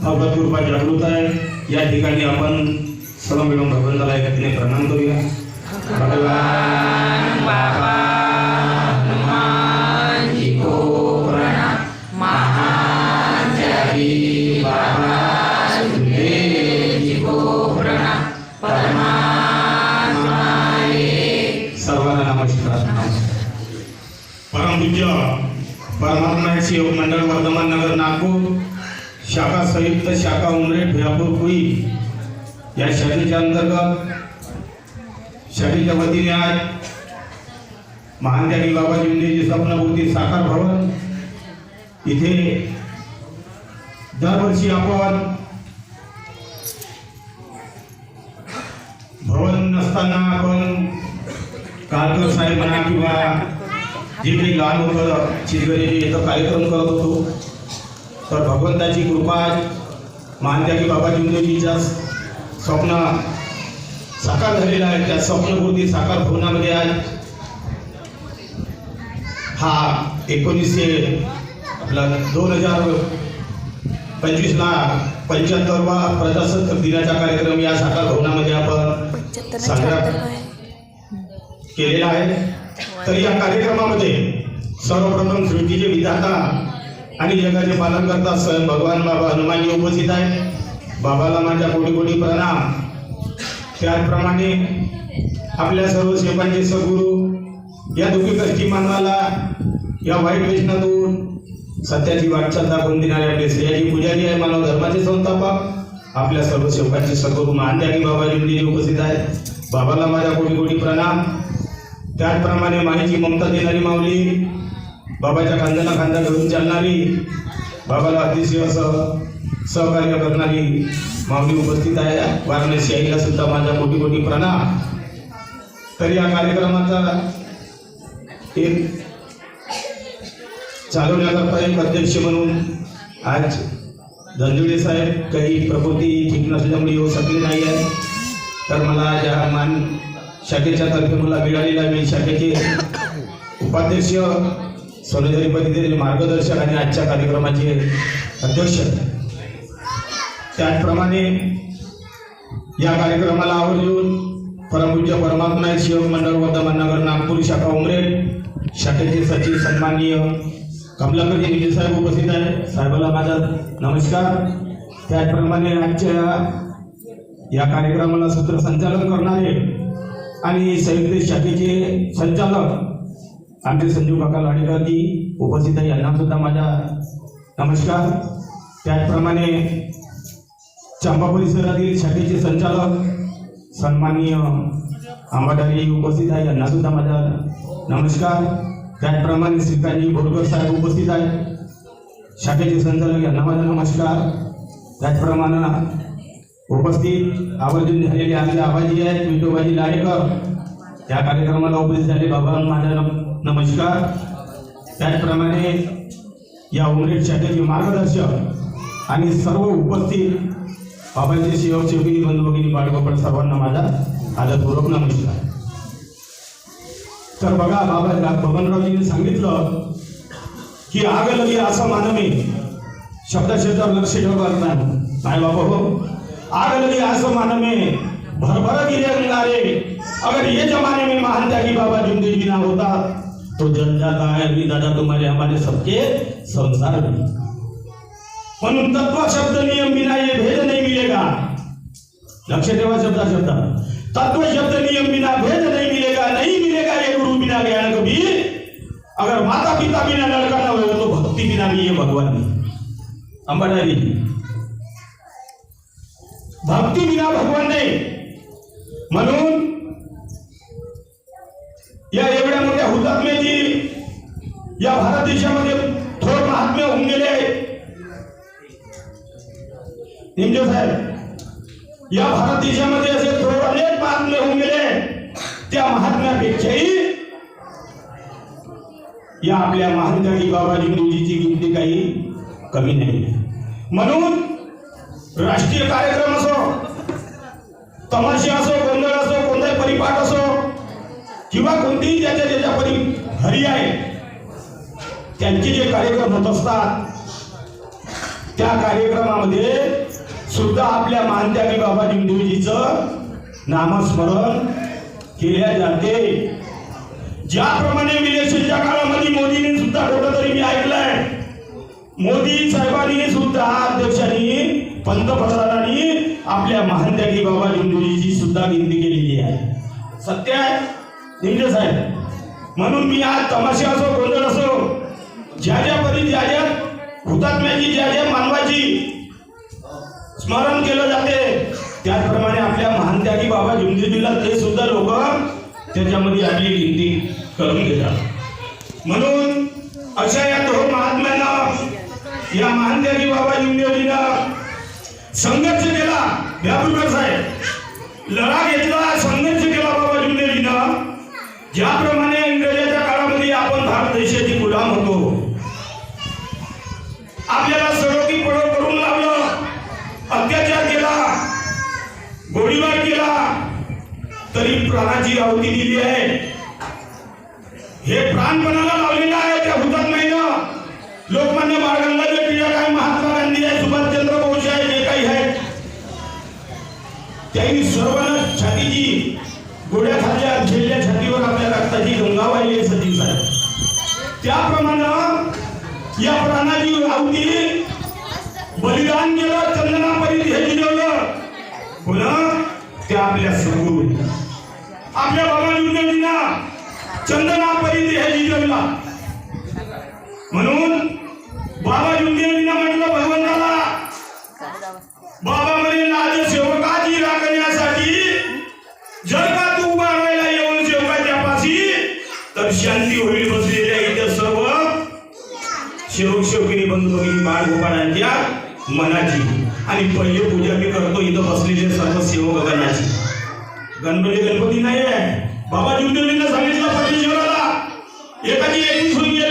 भगवत कृपा जागृत आहे या ठिकाणी आपण सर्व मिळून भगवंताला एका ठिकाणी प्रणाम करूया भगवान बाबा हनुमान जी को प्रणाम महान जय बाबा सुखदेव जी को प्रणाम परमात्मा एक. सर्वांना नमस्कार परमपूज्य परमात्मा योग मंडळ वर्धमान नगर नागपूर शाखा संयुक्त शाखा उमरेठ भुयापूर कुई या शाखेच्या अंतर्गत शाखेच्या वतीने आज महानत्यागी बाबा जिंदेची स्वप्नपूर्ती साकार भवन. इथे दरवर्षी आपण भवन नसताना आपण कारकर साहेब म्हणा किंवा जे काही लहान मुलं चिरगरेचे इथं कार्यक्रम करत होतो. तर भगवंताची कृपा महानत्यागी बाबा जिंदेजीच्या स्वप्न साकार झालेला आहे त्या स्वप्नपूर्ती साकार भवनामध्ये आज हा एकोणीसशे आपला दोन हजार पंचवीसला पंच्याहत्तरवा प्रजासत्ताक दिनाचा कार्यक्रम या साकार भवनामध्ये आपण साजरा केलेला आहे. तर या कार्यक्रमामध्ये सर्वप्रथम सृष्टीचे विधाता आणि जगाचे पालन करता सण भगवान बाबा हनुमानजी उपस्थित आहेत. बाबाला माझ्या कोटी कोटी प्रणाम. त्याचप्रमाणे आपल्या सर्व सेवांचे सद्गुरू या दुखी कष्टी मानवाला या वाईट व्यसनातून सत्याची वाटचाल दाखवून देणारे आपले श्रेयाची पुजारी आहे मानव धर्माचे संस्थापक. आपल्या सर्व सेवकांचे सद्गुरू महानत्यागी बाबा उपस्थित आहेत. बाबाला माझ्या कोटी कोटी प्रणाम. त्याचप्रमाणे माहिती ममता देणारी माऊली बाबाच्या खांद्याला खांदा घेऊन चालणारी बाबाला अतिशय असं सहकार्य करणारी माऊली उपस्थित आहे. वाराणसी आईला सुद्धा माझा कोटी कोटी प्राणा तर या कार्यक्रमाचा एक चालवण्याकरता एक अध्यक्ष म्हणून आज धनजुडे साहेब काही प्रकृती ठीक नसल्यामुळे येऊ शकले नाही आहे तर मला ज्या मान शाखेच्या तर्फे मला मिळालेला मी शाखेचे उपाध्यक्ष सोनेधरी पद्धतीने मार्गदर्शक आणि आजच्या कार्यक्रमाचे अध्यक्ष. त्याचप्रमाणे या कार्यक्रमाला आवर्जून परमपूज्य परमात्मा शिवक मंडळ वर्धमाननगर नागपूर शाखा उमरेड शाखेचे सचिव सन्माननीय कमलाकरजी विजय साहेब उपस्थित आहे साहेबाला माझा नमस्कार. त्याचप्रमाणे आजच्या या कार्यक्रमाला सूत्रसंचालन करणारे आणि संयुक्त शाखेचे संचालक आमचे संजीव काका लाडेकरजी उपस्थित आहे. यांना सुद्धा माझा नमस्कार. त्याचप्रमाणे चांबा परिसरातील शाखेचे संचालक सन्माननीय आंबाडारी उपस्थित आहे. यांना सुद्धा माझा नमस्कार. त्याचप्रमाणे श्रीकांतजी बोरकर साहेब उपस्थित आहेत. शाखेचे संचालक यांना माझा नमस्कार. त्याचप्रमाणे उपस्थित आवर्जून झालेले आमचे आबाजी आहेत विठोबाजी लाडेकर. त्या कार्यक्रमाला उपस्थित झाले बाबा माझ्या नमस्कार. त्याचप्रमाणे या उमरेड शाखेचे मार्गदर्शक आणि सर्व उपस्थित बाबांचे सेवक सेवकिनी बंधू भगिनी बाळगोपाळ सर्वांना माझा आदरपूर्वक नमस्कार. तर बघा बाबा बबनरावजींनी सांगितलं की आग लगी असं मानवी. शब्दाशब्दावर लक्ष ठेव नाही नाही बाबा हो. आग लगी असं मानवे. भरभर गिरे अंगारे अगर ये जमाने में महान त्यागी बाबा जिंदगी ना होता तो जल जाता है अभी दादा तुम्हारे, हमारे सबके संसार में। तत्व शब्द नियम बिना ये भेद नहीं मिलेगा। लक्ष ठेवा शब्दा, शब्द। तत्व शब्द नियम बिना भेद नहीं मिलेगा नहीं मिलेगा ये गुरु बिना ज्ञान कबीर अगर माता पिता बिना लड़का न हो तो भक्ति बिना भी ये भगवान नहीं। अंबाडारी भक्ति बिना भगवान नहीं। म्हणून मोठ्या या भारत देशामध्ये थोर महात्म्य होऊन गेले निमजे साहेब या भारत देशामध्ये असे थोर अनेक महात्मे होऊन गेले त्या महात्म्यापेक्षाही या आपल्या महानदारी बाबा जिंदूजीची गिनती काही कमी नाही. म्हणून राष्ट्रीय कार्यक्रम असो तमाशे असो गोंधळ असो कोणताही परिपाठ असो किंवा कोणतीही ज्याच्या ज्याच्या परि हरी आहे. त्यांचे जे कार्यक्रम होत असतात त्या कार्यक्रमामध्ये सुद्धा आपल्या महात्यागी बाबा लिंगदेवजीचं नामस्मरण केल्या जाते. ज्याप्रमाणे विलेशनच्या काळामध्ये मोदींनी सुद्धा कुठं तरी मी ऐकलंय. मोदी साहेबांनी सुद्धा अध्यक्षांनी पंतप्रधानांनी आपल्या महानत्यागी बाबा लिंगदेवजीची सुद्धा गिनती केलेली आहे. सत्य आहे लिंगे साहेब. म्हणून मी आज तमाशा असो गोंधळ असो ज्या ज्या परी ज्या ज्या हुतात्म्याची ज्या ज्या मानवाची स्मरण केलं जाते त्याचप्रमाणे आपल्या महानत्यागी बाबा जिंदगीला ते सुद्धा लोक त्याच्यामध्ये आपली गिनती करून घेतात. म्हणून अशा या दोन महात्म्यांना या महानत्यागी बाबा जिंदगीला संघर्ष केला. व्यापूर साहेब लढा घेतला संघर्ष केला बाबा जिंदगीनं ज्याप्रमाणे इंग्रजाच्या काळामध्ये आपण भारत देशाची गुलाम होतो आपल्याला सडोकी पडो करून लावलं अत्याचार केला गोळीबार केला तरी प्राणाची आहुती दिली आहे. हे प्राणपणाला लावलेलं आहे त्या हुतात्म्यानं? लोकमान्य बाळ गंगाधर टिळक आहे महात्मा गांधी आहे सुभाषचंद्र बोस आहे जे काही आहेत. त्यांनी सर्वांना छातीची गोड्या खाल्ल्या झेलल्या छातीवर आपल्या रक्ताची गंगा वाहिली आहे सचिन साहेब. त्याप्रमाणे या प्राणाची आहुती बलिदान केलं चंदनापरी हे जिजवलं पुन्हा ते आपल्या सर्व आपल्या बाबा जुंदेजींना चंदनापरी हे जिजवला म्हणून बाबा जुंदेजींना म्हटलं भगवंताला. बाबा म्हणे लाज सेवकाची राखण्यासाठी जर का तू उभा राहायला येऊन सेवकाच्या पाशी तर शांती होईल बसलेल्या इथं सर्व शेवक शेवकिनी बंधू भगिनी बाळ गोपाळांच्या मनाची. आणि पहिले पूजा मी करतो इथं बसलेले सर्व सेवक करण्याची गणपती गणपती नाही आहे बाबा जुंडूलींना सांगितलं परमेश्वराला एखादी एकवीस होईल